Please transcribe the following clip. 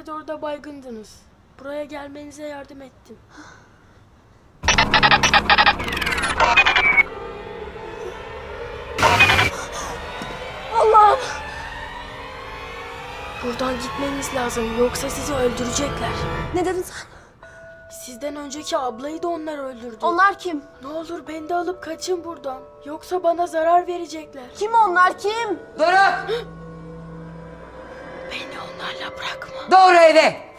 koridorda baygındınız. Buraya gelmenize yardım ettim. Allah'ım. Buradan gitmeniz lazım yoksa sizi öldürecekler. Ne dedin sen? Sizden önceki ablayı da onlar öldürdü. Onlar kim? Ne olur beni de alıp kaçın buradan. Yoksa bana zarar verecekler. Kim onlar kim? Doruk! Onlarla bırakma. Doğru eve!